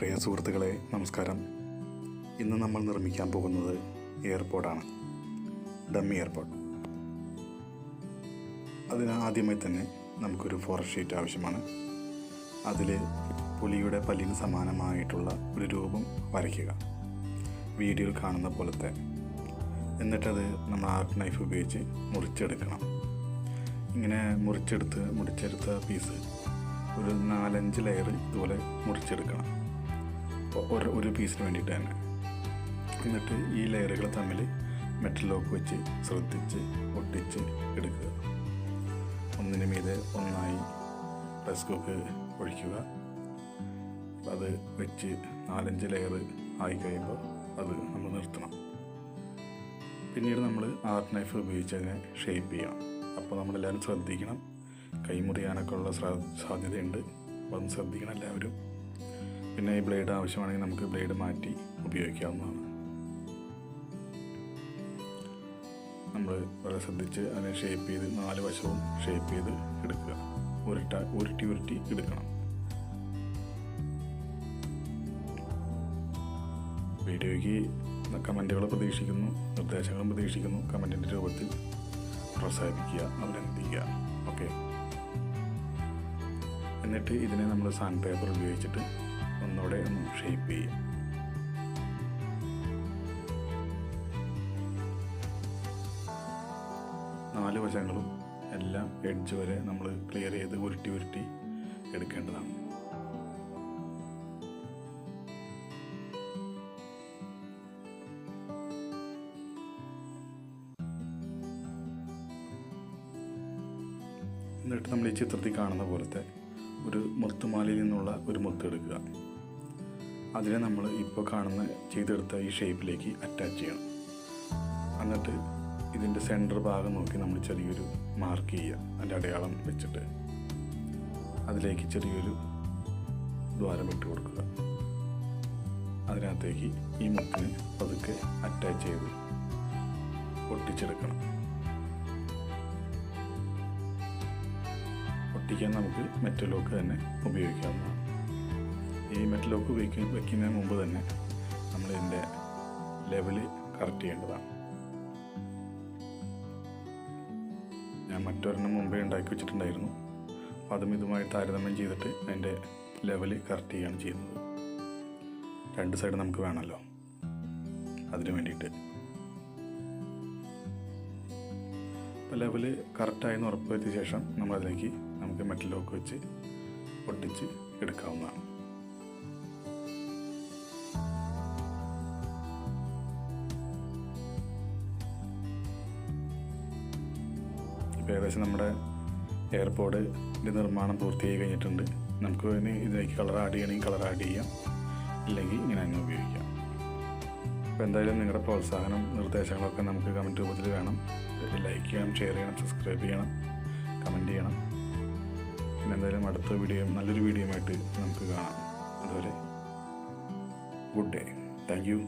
പ്രിയ സുഹൃത്തുക്കളെ നമസ്കാരം. ഇന്ന് നമ്മൾ നിർമ്മിക്കാൻ പോകുന്നത് എയർപോർട്ടാണ്. Dummy airport. അതിന് ആദ്യമായി തന്നെ നമുക്കൊരു ഫോറസ്റ്റ് ഷീറ്റ് ആവശ്യമാണ്. അതിൽ പുലിയുടെ പല്ലിന് സമാനമായിട്ടുള്ള ഒരു രൂപം വരയ്ക്കുക. വീഡിയോയിൽ കാണുന്ന പോലത്തെ. എന്നിട്ടത് നമ്മൾ ആർട്ട് നൈഫ് ഉപയോഗിച്ച് മുറിച്ചെടുക്കണം. ഇങ്ങനെ മുറിച്ചെടുത്ത് മുറിച്ചെടുത്ത പീസ് ഒരു നാലഞ്ച് ലെയർ ഇതുപോലെ മുറിച്ചെടുക്കണം. ഒരു ഒരു പീസിന് വേണ്ടിയിട്ട് തന്നെ എന്നിട്ട് ഈ ലെയറുകൾ തമ്മിൽ മെറ്റൽ ലോക്ക് വെച്ച് ശ്രദ്ധിച്ച് ഒട്ടിച്ച് എടുക്കുക. ഒന്നിന് മീതെ ഒന്നായി പ്രസ് കുക്ക് ഒഴിക്കുക. അത് വെച്ച് നാലഞ്ച് ലെയർ ആയി കഴിയുമ്പോൾ അത് നമ്മൾ നിർത്തണം. പിന്നീട് നമ്മൾ ആർട്ട് നൈഫ് ഉപയോഗിച്ച് അതിനെ ഷേപ്പ് ചെയ്യണം. അപ്പോൾ നമ്മളെല്ലാവരും ശ്രദ്ധിക്കണം. കൈമുറിയാനൊക്കെ ഉള്ള സാധ്യതയുണ്ട്. അപ്പോൾ ശ്രദ്ധിക്കണം എല്ലാവരും. പിന്നെ ഈ ബ്ലേഡ് ആവശ്യമാണെങ്കിൽ നമുക്ക് ബ്ലേഡ് മാറ്റി ഉപയോഗിക്കാവുന്നതാണ്. നമ്മൾ വളരെ ശ്രദ്ധിച്ച് അതിനെ ഷേപ്പ് ചെയ്ത് നാല് വശവും ഷേപ്പ് ചെയ്ത് എടുക്കുക. ഉരുട്ട ഉരുട്ടി ഉരുട്ടി എടുക്കണം. വീഡിയോയ്ക്ക് കമന്റുകൾ പ്രതീക്ഷിക്കുന്നു നിർദ്ദേശങ്ങളും പ്രതീക്ഷിക്കുന്നു. കമന്റിന്റെ രൂപത്തിൽ പ്രോത്സാഹിപ്പിക്കുക അഭിനന്ദിക്കുക. ഓക്കെ. എന്നിട്ട് ഇതിനെ നമ്മൾ സാൻഡ് പേപ്പർ ഉപയോഗിച്ചിട്ട് ഒന്ന് be. നാല് വശങ്ങളും എല്ലാം എഡ്ജ് വരെ നമ്മൾ ക്ലിയർ ചെയ്ത് ഉരുട്ടി ഉരുട്ടി എടുക്കേണ്ടതാണ് എന്നിട്ട് നമ്മൾ ഈ ചിത്രത്തിൽ കാണുന്ന പോലത്തെ ഒരു മുത്തുമാലയിൽ നിന്നുള്ള ഒരു മുത്ത് എടുക്കുക അതിനെ നമ്മൾ ഇപ്പോൾ കാണുന്ന ചെയ്തെടുത്ത ഈ ഷേപ്പിലേക്ക് അറ്റാച്ച് ചെയ്യണം. എന്നിട്ട് ഇതിന്റെ സെന്റർ ഭാഗം നോക്കി നമ്മൾ ചെറിയൊരു മാർക്ക് ചെയ്യുക. അതിന്റെ അടയാളം വെച്ചിട്ട് അതിലേക്ക് ചെറിയൊരു ദ്വാരം ഇട്ട് കൊടുക്കുക. അതിനകത്തേക്ക് ഈ മുക്കിന് പതുക്കെ അറ്റാച്ച് ചെയ്ത് ഒട്ടിച്ചെടുക്കണം. ഒട്ടിക്കാൻ നമുക്ക് മെറ്റലോക്ക് തന്നെ ഉപയോഗിക്കാവുന്നതാണ്. ഈ മെറ്റൽ ലോക്ക് ഉപയോഗിക്ക വയ്ക്കുന്നതിന് മുമ്പ് തന്നെ നമ്മൾ ഇതിന്റെ ലെവൽ കറക്റ്റ് ചെയ്യേണ്ടതാണ്. ഞാൻ മറ്റൊരെണ്ണം മുമ്പേ ഉണ്ടാക്കി വെച്ചിട്ടുണ്ടായിരുന്നു. അപ്പോൾ അതും ഇതുമായി താരതമ്യം ചെയ്തിട്ട് അതിന്റെ ലെവൽ കറക്റ്റ് ചെയ്യുകയാണ് ചെയ്യുന്നത്. രണ്ട് സൈഡ് നമുക്ക് വേണമല്ലോ. അതിന് വേണ്ടിയിട്ട്. അപ്പോൾ ലെവൽ കറക്റ്റായെന്ന് ഉറപ്പുവരുത്തിയ ശേഷം നമ്മളതിലേക്ക് നമുക്ക് മെറ്റൽ ലോക്ക് വെച്ച് ഒട്ടിച്ച് എടുക്കാവുന്നതാണ്. ഇപ്പോൾ ഏകദേശം നമ്മുടെ എയർപോർട്ടിന്റെ നിർമ്മാണം പൂർത്തിയായി കഴിഞ്ഞിട്ടുണ്ട്. നമുക്ക് ഇനി ഇതിലേക്ക് കളർ ആഡ് ചെയ്യണമെങ്കിൽ കളർ ആഡ് ചെയ്യാം. ഇല്ലെങ്കിൽ ഇങ്ങനെ തന്നെ ഉപയോഗിക്കാം. അപ്പോൾ എന്തായാലും നിങ്ങളുടെ പ്രോത്സാഹനം നിർദ്ദേശങ്ങളൊക്കെ നമുക്ക് കമന്റ് രൂപത്തിൽ വേണം. ലൈക്ക് ചെയ്യണം ഷെയർ ചെയ്യണം സബ്സ്ക്രൈബ് ചെയ്യണം കമന്റ് ചെയ്യണം. പിന്നെ എന്തായാലും അടുത്ത വീഡിയോ നല്ലൊരു വീഡിയോ ആയിട്ട് നമുക്ക് കാണാം. അതുപോലെ ഗുഡ് ഡേ താങ്ക് യു